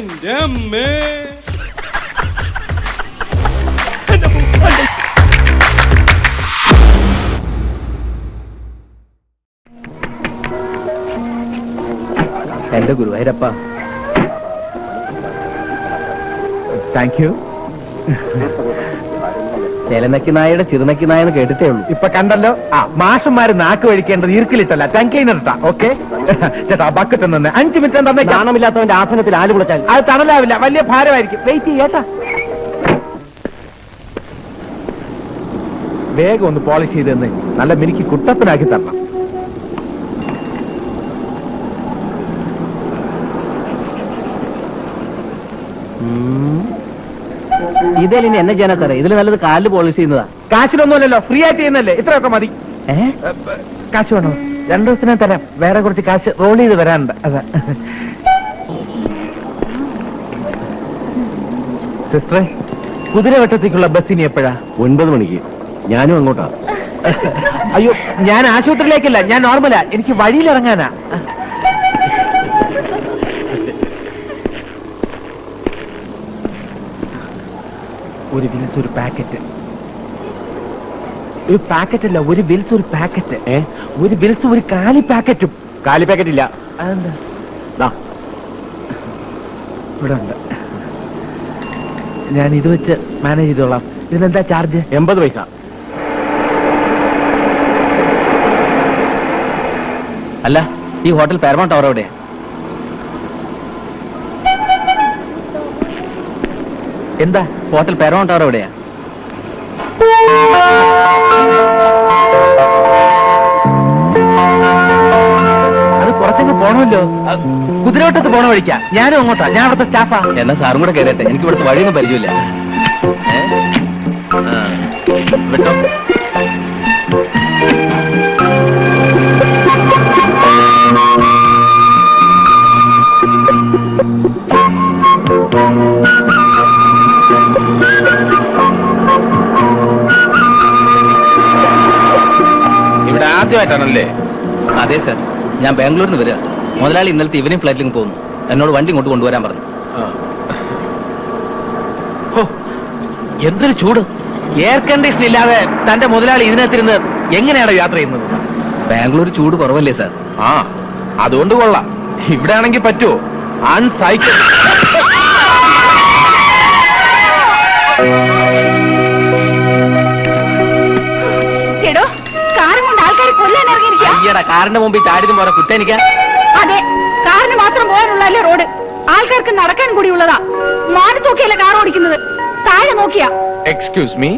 എന്റെ അമ്മേ എന്റെ ഗുരുവായൂരപ്പ. താങ്ക് യു ചേലനക്കി നായയുടെ ചിറുനക്കി നായെന്ന് കേട്ടിട്ടേ ഉള്ളൂ. ഇപ്പൊ കണ്ടല്ലോ? ആ. മാഷന്മാര് നാക്ക് വഴിക്കേണ്ടത് ഈർക്കിലിട്ടല്ല ടങ്കൈനിട്ടാ ഓക്കെ? ചേട്ടാ ബക്കറ്റ് നിന്ന് അഞ്ചു മിനിറ്റ് തന്നെ നാണമില്ലാത്തവന്റെ ആസനത്തിൽ ആൽ കുളച്ചാൽ. അത് തണലാവില്ല വലിയ ഭാരമായിരിക്കും. വെയിറ്റ് ചെയ്യേട്ടാ വേഗം ഒന്ന് പോളിഷ് ചെയ്തെന്ന് തന്നെ. നല്ല മിനിക്ക് കുട്ടപ്പനാക്കി തരണം. ഇതിൽ ഇനി എന്നെ ചെയ്യാനാ സാറേ ഇതിൽ നല്ലത് കാലിൽ പോളിഷ് ചെയ്യുന്നതാ. കാശിലൊന്നുമല്ലല്ലോ ഫ്രീ ആയിട്ട് ചെയ്യുന്നല്ലേ ഇത്രയൊക്കെ മതി. ഏ? കാശ് വേണോ? രണ്ടു ദിവസത്തിനെ തരാം. വേറെ കുറച്ച് കാശ് റോൾ ചെയ്ത് വരാനുണ്ട്. അതാ. സിസ്റ്ററെ കുതിരവട്ടത്തേക്കുള്ള ബസ് ഇനി എപ്പോഴാ? ഒൻപത് മണിക്ക്. ഞാനും അങ്ങോട്ടാ. അയ്യോ ഞാൻ ആശുപത്രിയിലേക്കല്ല. ഞാൻ നോർമലാ എനിക്ക് വഴിയിൽ ഇറങ്ങാനാ. ഒരു വിൽസ് ഒരു പാക്കറ്റ്. ഒരു പാക്കറ്റ് അല്ല ഒരു വിൽസ് ഒരു പാക്കറ്റ് ഏ? ഒരു വിൽസ് ഒരു കാലി പാക്കറ്റും. കാലി പാക്കറ്റ് ഇല്ല അതെന്താ? ദാ, ഇവിടെ ഉണ്ട്. ഞാൻ ഇത് വെച്ച് മാനേജ് ചെയ്തോളാം. ഇതിനെന്താ ചാർജ് എൺപത് പൈസ. അല്ല ഈ ഹോട്ടൽ പാരമൗണ്ട് ടവർ എവിടെയാ? എന്താ? ഹോട്ടൽ പെരോൺ ടവർ എവിടെയാ? അത് കുറച്ചങ്ങ് പോണമല്ലോ. കുതിരവട്ടത്ത് പോണ വഴിക്കാ. ഞാനും അങ്ങോട്ടാ. ഞാൻ അവിടുത്തെ സ്റ്റാഫാ. എന്നാ സാറും കൂടെ കയറട്ടെ എനിക്ക് ഇവിടുത്തെ വഴിയൊന്നും പരിചയമില്ല. ഏ? വിട്ടോ? ഇവിടെ ആദ്യമായിട്ടാണല്ലേ അതെ സർ ഞാൻ ബാംഗ്ലൂരിൽ നിന്ന് വരിക. മുതലാളി ഇന്നലത്തെ ഇവനും ഫ്ലൈറ്റിലേക്ക് പോകുന്നു. എന്നോട് വണ്ടി ഇങ്ങോട്ട് കൊണ്ടുവരാൻ പറഞ്ഞു. എന്തൊരു ചൂട്. എയർ കണ്ടീഷൻ ഇല്ലാതെ തന്റെ മുതലാളി ഇതിനകത്തിരുന്ന് എങ്ങനെയാണ് യാത്ര ചെയ്യുന്നത്? ബാംഗ്ലൂർ ചൂട് കുറവല്ലേ സാർ ആ അതുകൊണ്ട് കൊള്ളാം. ഇവിടെ ആണെങ്കിൽ പറ്റുമോ അൺസൈക്കിൾ അയ്യടാ കാറിന്റെ മുമ്പിൽ ചാടിയതും പോരാ കുറ്റനിക്ക അതെ കാറിന് മാത്രം പോകാനുള്ളല്ലേ റോഡ്. ആൾക്കാർക്ക് നടക്കാൻ കൂടി ഉള്ളതാ. മാറി നോക്കിയല്ലേ കാർ ഓടിക്കുന്നത്. താഴെ നോക്കിയാ. എക്സ്ക്യൂസ് മീ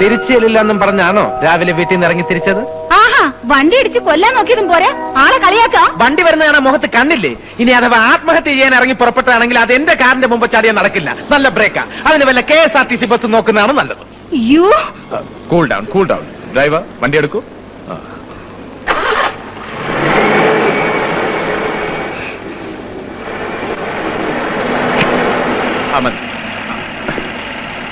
തിരിച്ചില്ലെന്നും പറഞ്ഞാണോ രാവിലെ വീട്ടിൽ നിന്ന് ഇറങ്ങി തിരിച്ചത്? ആഹാ വണ്ടി ഇടിച്ച് കൊല്ലാൻ നോക്കിയതും പോരെ. ആളെ കളിയാക്കാം. വണ്ടി വരുന്ന കാണാൻ മുഖത്ത് കണ്ണില്ലേ? ഇനി അഥവാ ആത്മഹത്യ ചെയ്യാൻ ഇറങ്ങി പുറപ്പെട്ടാണെങ്കിൽ അത് എന്റെ കാറിന്റെ മുമ്പ് ചാടിയാൽ നടക്കില്ല. നല്ല ബ്രേക്കാ അതിന് വല്ല K S R T C bus നോക്കുന്നതാണ് നല്ലത്. You cool down cool down driver വണ്ടി എടുക്കൂ. ആ, മതി.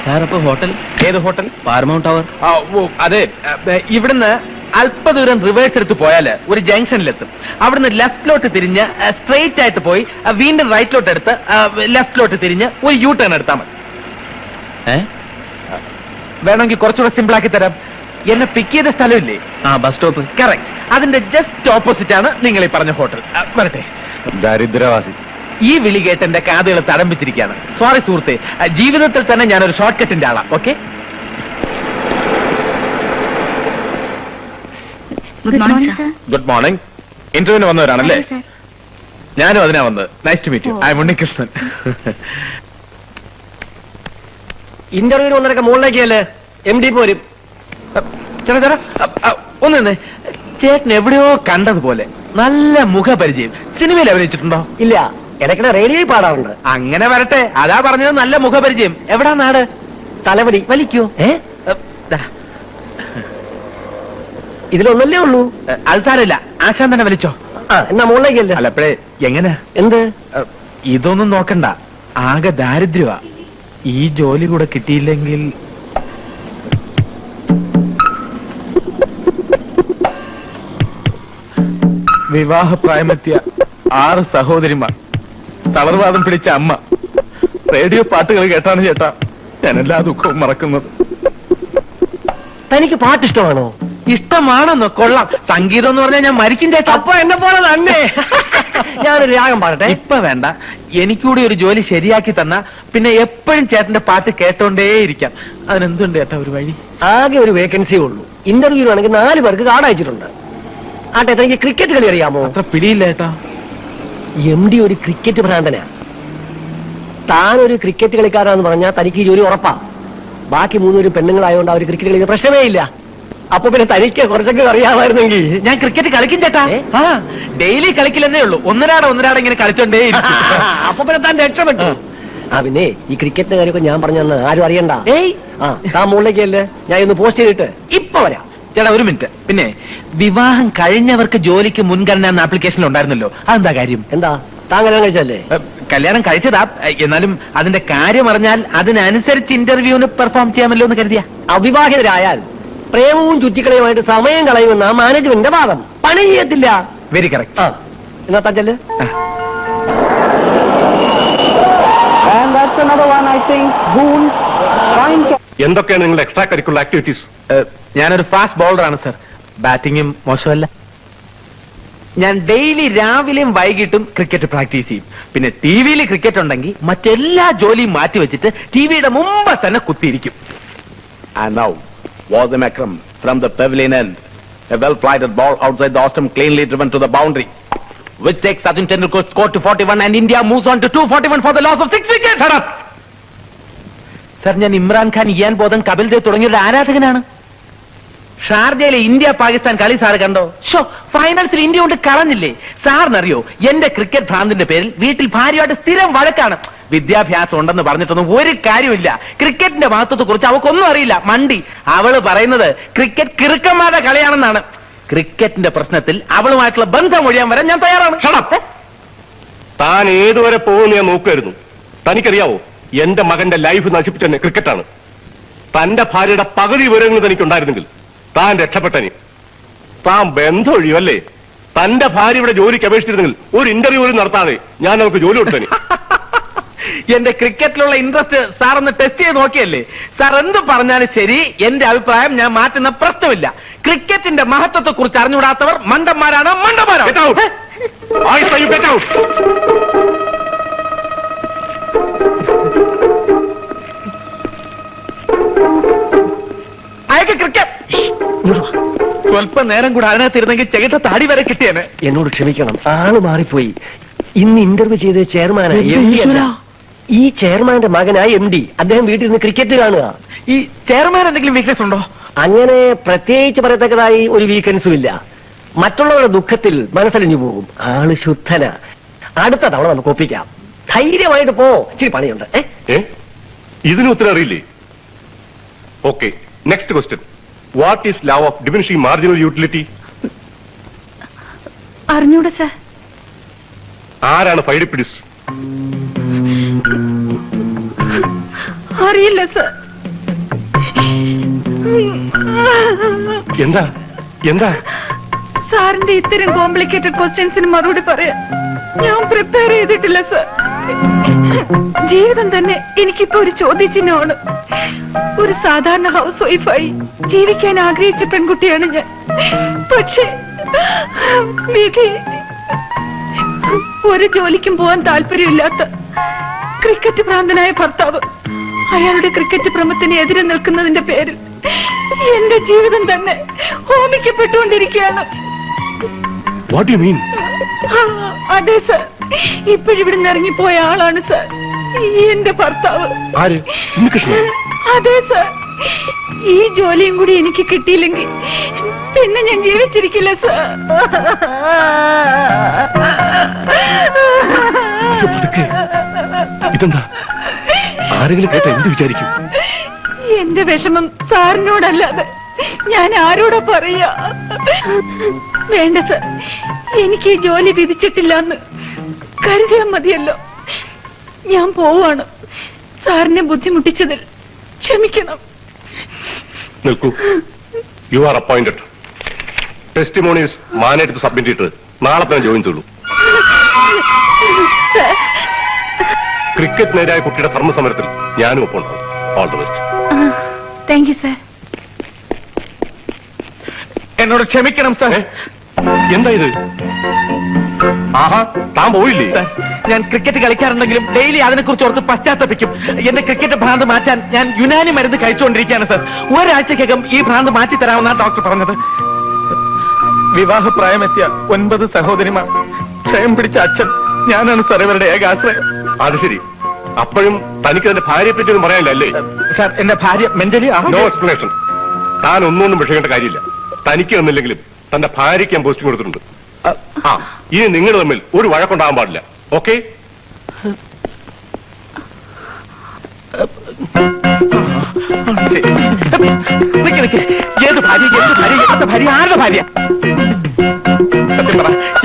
സാർ അപ്പൊ ഹോട്ടൽ? ഏത് ഹോട്ടൽ? Paramount tower. ആ, ഓ, അതെ. ഏ, ഇവിടുന്ന് അല്പദൂരം റിവേഴ്സ് എടുത്ത് പോയാൽ ഒരു ജംഗ്ഷനിലെത്തും. അവിടുന്ന് ലെഫ്റ്റിലോട്ട് തിരിഞ്ഞ് സ്ട്രെയിറ്റ് ആയിട്ട് പോയി ആ, വീണ്ടും റൈറ്റിലോട്ട് എടുത്ത് ലെഫ്റ്റിലോട്ട് തിരിഞ്ഞ് ഒരു യൂ ടേൺ എടുത്താൽ മതി. ഏ? വേണമെങ്കിൽ കുറച്ചുകൂടെ സിമ്പിൾ ആക്കി തരാം. എന്നെ പിക്ക് ചെയ്ത സ്ഥലമില്ലേ? ആ ബസ് സ്റ്റോപ്പ് കറക്റ്റ് അതിന്റെ ജസ്റ്റ് ഓപ്പോസിറ്റ് ആണ് നിങ്ങൾ ഈ പറഞ്ഞ ഹോട്ടൽ. ആ, വരട്ടെ. ദരിദ്രവാസി. ഈ വിളി കേട്ട് എന്റെ കാതുകൾ തടംപിച്ചിരിക്കുകയാണ് സോറി സുഹൃത്തെ ജീവിതത്തിൽ തന്നെ ഞാനൊരു ഷോർട്ട് കട്ടിന്റെ ആളാ ഓക്കെ ഗുഡ് മോർണിംഗ് ഇന്റർവ്യൂവിന് വന്നവരാണല്ലേ? ഞാനും അതിനാ വന്നത്. Nice to meet you I Unnikrishnan. ഇന്റർവ്യൂവിന് വന്നിടക്കെ മുകളിലേക്കല്ലേ? എം ഡി പോരും. ചേട്ടാ ചേട്ടാ ഒന്ന് നിന്നേ. ചേട്ടൻ എവിടെയോ കണ്ടതുപോലെ നല്ല മുഖപരിചയം. സിനിമയിൽ അഭിനയിച്ചിട്ടുണ്ടോ? ഇല്ല. ഇടയ്ക്കിടെ റേഡിയോയിൽ പാടാറുണ്ട്. അങ്ങനെ വരട്ടെ. അതാ പറഞ്ഞത് നല്ല മുഖപരിചയം. എവിടാ നാട്? തലവടി വലിക്കോ. ഏ? ഇതിലൊന്നല്ലേ ഉള്ളൂ? അത് സാരമില്ല. ആശാൻ തന്നെ വലിച്ചോ ആ എന്നാ മുകളിലേക്കല്ലേ അല്ലപ്പോഴേ എങ്ങനെ? എന്ത്? ഇതൊന്നും നോക്കണ്ട. ആകെ ദാരിദ്ര്യ ഈ ജോലി കൂടെ കിട്ടിയില്ലെങ്കിൽ വിവാഹപ്രായമെത്തിയ ആറ് സഹോദരിമാർ. തളർവാദം പിടിച്ച അമ്മ. റേഡിയോ പാട്ടുകൾ കേട്ടാണ് ചേട്ടാ. ഞാൻ എല്ലാ ദുഃഖവും മറക്കുന്നത്. തനിക്ക് പാട്ട് ഇഷ്ടമാണോ ഇഷ്ടമാണെന്നോ? കൊള്ളാം. സംഗീതം എന്ന് പറഞ്ഞാൽ ഞാൻ മരിക്കും ചേട്ടാ. അപ്പൊ എന്നെ പോലെ തന്നെ. ഞാനൊരു രാഗം പാടട്ടെ. ഇപ്പൊ വേണ്ട. എനിക്കൂടി ഒരു ജോലി ശരിയാക്കി തന്ന പിന്നെ എപ്പോഴും ചേട്ടന്റെ പാട്ട് കേട്ടോണ്ടേയിരിക്കാം. അതിനെന്തുണ്ട് ചേട്ടാ ഒരു വഴി? ആകെ ഒരു വേക്കൻസി ഉള്ളൂ. ഇന്റർവ്യൂ ആണെങ്കിൽ നാല് പേർക്ക് കാർഡ് അയച്ചിട്ടുണ്ട്. ആട്ടെ തനിക്ക് ക്രിക്കറ്റ് കളി അറിയാമോ? അത്ര പിടിയില്ല ചേട്ടാ. എം ഡി ഒരു ക്രിക്കറ്റ് ഭ്രാന്തനാ. താൻ ഒരു ക്രിക്കറ്റ് കളിക്കാരാന്ന് പറഞ്ഞാൽ തനിക്ക് ഈ ജോലി ഉറപ്പാ. ബാക്കി മൂന്നുപേരും പെണ്ണുങ്ങളായതുകൊണ്ട് അവർ ക്രിക്കറ്റ് കളിക്കുന്ന പ്രശ്നമേ ഇല്ല. അപ്പൊ പിന്നെ തനിക്ക് കുറച്ചൊക്കെ അറിയാമായിരുന്നെങ്കിൽ ഞാൻ ക്രിക്കറ്റ് കളിക്കും ചേട്ടാ. ഡെയിലി കളിക്കില്ലെന്നേ ഉള്ളൂ. ഒന്നരാടെ ഒന്നരാടെ ഇങ്ങനെ കളിച്ചോണ്ടേ അപ്പൊ പിന്നെ താൻ രക്ഷപ്പെട്ടു. ആ. പിന്നെ ഈ ക്രിക്കറ്റിന്റെ കാര്യമൊക്കെ ഞാൻ പറഞ്ഞെന്ന് ആരും അറിയണ്ട. ആ താൻ മുകളിലേക്കല്ലേ ഞാൻ ഇന്ന് പോസ്റ്റ് ചെയ്തിട്ട് ഇപ്പൊ വരാം. ചേട്ടാ ഒരു മിനിറ്റ്. പിന്നെ വിവാഹം കഴിഞ്ഞവർക്ക് ജോലിക്ക് മുൻഗണന എന്ന ആപ്ലിക്കേഷനിൽ ഉണ്ടായിരുന്നല്ലോ. അതെന്താ കാര്യം? എന്താ? താങ്കൾ കല്യാണം കഴിച്ചല്ലേ കല്യാണം കഴിച്ചതാ. എന്നാലും അതിന്റെ കാര്യം അറിഞ്ഞാൽ അതിനനുസരിച്ച് ഇന്റർവ്യൂവിന് പെർഫോം ചെയ്യാമല്ലോ എന്ന് കരുതിയ. അവിവാഹിതരായാൽ പ്രേമവും ചുറ്റിക്കളയുമായിട്ട് സമയം കളയുമെന്ന മാനേജ്മെന്റിന്റെ വാദം. പണി ചെയ്യത്തില്ല. വെരി കറക്റ്റ് ആ എന്നാ തച്ചൽ? എന്തൊക്കെയാണ് നിങ്ങളുടെ എക്സ്ട്രാ കരിക്കുലർ ആക്ടിവിറ്റീസ് ഞാനൊരു ഫാസ്റ്റ് ബോളറാണ് സർ ബാറ്റിങ്ങും മോശമല്ല ഞാൻ ഡെയിലി രാവിലെയും വൈകിട്ടും ക്രിക്കറ്റ് പ്രാക്ടീസ് ചെയ്യും പിന്നെ ടി വിയിൽ ക്രിക്കറ്റ് ഉണ്ടെങ്കിൽ മറ്റെല്ലാ ജോലിയും മാറ്റി വെച്ചിട്ട് ടി വിയുടെ മുമ്പ് തന്നെ കുത്തിയിരിക്കും And now, was the Makram from the pavilion end. A well-flighted ball outside the Ostrom cleanly driven to the boundary. Which takes Sachin Tendulkar's score to 41 and India moves on to 241 for the loss of six wickets. Sir ഞാൻ Imran Khan Ian Botham Kapil Dev തുടങ്ങിയവരുടെ ആരാധകനാണ് ഷാർജയിലെ India Pakistan കളി sir കണ്ടോ? Show ഫൈനൽസിൽ India കൊണ്ട് കളഞ്ഞില്ലേ? സാറിനറിയോ എന്റെ cricket ഭ്രാന്തിന്റെ പേരിൽ വീട്ടിൽ ഭാര്യയായിട്ട് സ്ഥിരം വഴക്കാണ്. വിദ്യാഭ്യാസം ഉണ്ടെന്ന് പറഞ്ഞിട്ടൊന്നും ഒരു കാര്യമില്ല ക്രിക്കറ്റിന്റെ മഹത്വത്തെ കുറിച്ച് അവക്കൊന്നും അറിയില്ല. മണ്ടി അവൾ പറയുന്നത് ക്രിക്കറ്റ് കിറുക്കന്മാരുടെ കളിയാണെന്നാണ്. ക്രിക്കറ്റിന്റെ പ്രശ്നത്തിൽ അവളുമായിട്ടുള്ള ബന്ധം ഒഴിയാൻ വരാൻ ഞാൻ തയ്യാറാണ്. താൻ ഏതുവരെ പോകുന്ന ഞാൻ നോക്കുമായിരുന്നു തനിക്കറിയാവോ എന്റെ മകന്റെ ലൈഫ് നശിപ്പിച്ചെന്നെ ക്രിക്കറ്റാണ്. തന്റെ ഭാര്യയുടെ പകുതി വിവരങ്ങൾ തനിക്കുണ്ടായിരുന്നെങ്കിൽ താൻ രക്ഷപ്പെട്ടനി. താൻ ബന്ധമൊഴിയുമല്ലേ തന്റെ ഭാര്യ ഇവിടെ ജോലിക്ക് അപേക്ഷിച്ചിരുന്നെങ്കിൽ ഒരു ഇന്റർവ്യൂ പോലും നടത്താതെ ഞാൻ അവർക്ക് ജോലി കൊടുത്തനി. എന്റെ ക്രിക്കറ്റിലുള്ള ഇൻട്രസ്റ്റ് സാർ ഒന്ന് ടെസ്റ്റ് ചെയ്ത് നോക്കിയല്ലേ? സാർ എന്ത് പറഞ്ഞാലും ശരി എന്റെ അഭിപ്രായം ഞാൻ മാറ്റുന്ന പ്രശ്നമില്ല. ക്രിക്കറ്റിന്റെ മഹത്വത്തെ കുറിച്ച് അറിഞ്ഞുകൂടാത്തവർ മണ്ടന്മാരാണ്. മണ്ടന്മാരാണ്. സ്വല്പം നേരം കൂടെ അതിനകത്തിരുന്നെങ്കിൽ ചെകിട്ട താടി വരെ കിട്ടിയേനെ. എന്നോട് ക്ഷമിക്കണം. ആൾ മാറിപ്പോയി. ഇന്ന് ഇന്റർവ്യൂ ചെയ്ത ചെയർമാനായി എന്റെ എം ഡി അല്ല. ഈ ചെയർമാന്റെ മകനായി എം ഡി. അദ്ദേഹം വീട്ടിൽ നിന്ന് ക്രിക്കറ്റ് കാണുക. ഈ ചെയർമാൻ എന്തെങ്കിലും വീക്ക്നെസ് ഉണ്ടോ? അങ്ങനെ പ്രത്യേകിച്ച് പറയത്തക്കതായി ഒരു വീക്കൻസും ഇല്ല. മറ്റുള്ളവരുടെ ദുഃഖത്തിൽ മനസ്സലിഞ്ഞു പോകും. ആൾ ശുദ്ധന. അടുത്ത തവണ നമുക്ക് ഒപ്പിക്കാം. ധൈര്യമായിട്ട് പോ. ഇച്ചിരി പണിയുണ്ട്. ഏ? ഏ? ഇതിന് ഉത്തരം അറിയില്ലേ? Okay next question what is law of diminishing marginal utility അറിഞ്ഞൂടെ സാർ ആരാണ് ഫൈഡിപ്പിഡിസ് അറിയില്ല സാർ എന്താ? എന്താ? സാറിന്റെ ഇത്തരം കോംപ്ലിക്കേറ്റഡ് ക്വസ്റ്റ്യൻസിന് മറുപടി പറയാൻ ഞാൻ പ്രിപ്പയർ ചെയ്തിട്ടില്ല സാർ ജീവിതം തന്നെ എനിക്കിപ്പോ ഒരു ചോദ്യചിഹ്നമാണ്. ഒരു സാധാരണ ഹൗസ് വൈഫായി ജീവിക്കാൻ ആഗ്രഹിച്ച പെൺകുട്ടിയാണ് ഞാൻ. പക്ഷേ വിധി ഒരു ജോലിക്കും പോവാൻ താല്പര്യമില്ലാത്ത ക്രിക്കറ്റ് ഭ്രാന്തനായ ഭർത്താവ് അയാളുടെ ക്രിക്കറ്റ് ഭ്രമത്തിന് എതിരെ നിൽക്കുന്നതിന്റെ പേരിൽ എന്റെ ജീവിതം തന്നെ ഹോമിക്കപ്പെട്ടുകൊണ്ടിരിക്കുകയാണ്. വാട്ട് യു മീൻ അതെ സർ ഇപ്പോഴിവിടുന്ന് ഇറങ്ങിപ്പോയ ആളാണ് സർ എന്റെ ഭർത്താവ്. ആര്? ഉണ്ണികൃഷ്ണൻ? അതെ സർ ഈ ജോലിയും കൂടി എനിക്ക് കിട്ടിയില്ലെങ്കിൽ പിന്നെ ഞാൻ ജീവിച്ചിരിക്കില്ല സർ ഇതെന്താ? ആരെങ്കിലും കേട്ട എന്ത് വിചാരിക്കും? എന്റെ വിഷമം സാറിനോടല്ലാതെ ഞാൻ ആരോടോ പറയാ. വേണ്ട സർ എനിക്ക് ഈ ജോലി വിധിച്ചിട്ടില്ല എന്ന് കരുതിയാൽ മതിയല്ലോ. ഞാൻ പോവാണ്. സാറിനെ ബുദ്ധിമുട്ടിച്ചതിൽ ക്ഷമിക്കണം. നിൽക്കൂ. യു ആർ അപ്പോയിന്റഡ് ടെസ്റ്റിമോണീസ് മാനായിട്ട് സബ്മിറ്റ് ചെയ്തിട്ട് നാളെ തന്നെ ജോയിൻ ചെയ്തു ക്രിക്കറ്റ് നേരായ കുട്ടിയുടെ ധർമ്മസമരത്തിൽ ഞാനും ഒപ്പം ഉണ്ടാവും. All the best thank you sir എന്നോട് ക്ഷമിക്കണം സാർ എന്താ ഇത്? ആഹാ താൻ പോയില്ലേ? ഞാൻ ക്രിക്കറ്റ് കളിക്കാറുണ്ടെങ്കിലും ഡെയിലി അതിനെ കുറിച്ച് ഓർത്ത് പശ്ചാത്തപിക്കും. എന്റെ ക്രിക്കറ്റ് ഭ്രാന്ത് മാറ്റാൻ ഞാൻ യുനാനി മരുന്ന് കഴിച്ചുകൊണ്ടിരിക്കുകയാണ് സർ. ഒരാഴ്ചക്കകം ഈ ഭ്രാന്ത് മാറ്റി തരാമെന്നാണ് ഡോക്ടർ പറഞ്ഞത്. വിവാഹപ്രായമെത്തിയ ഒൻപത് സഹോദരിമാർ. ക്ഷയം പിടിച്ച അച്ഛൻ ഞാനാണ് സാർ ഇവരുടെ ഏകാശ്രയം. അത് ശരി. അപ്പോഴും തനിക്ക് തന്റെ ഭാര്യയെ പറ്റി ഒന്നും പറയാനില്ല അല്ലേ? സാർ എന്റെ ഭാര്യ മെന്റലി നോ എക്സ്പ്ലനേഷൻ താൻ ഒന്നും വിഷയേണ്ട കാര്യമില്ല. തനിക്ക് തന്നില്ലെങ്കിലും തന്റെ ഭാര്യയ്ക്ക് ഞാൻ പോസ്റ്റിംഗ് കൊടുത്തിട്ടുണ്ട്. ഇനി നിങ്ങൾ തമ്മിൽ ഒരു വഴക്കുണ്ടാകാൻ പാടില്ല. ഓക്കെ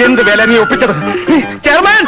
എന്ത് വില നീ ഒപ്പിച്ചത്? ചെയർമാൻ!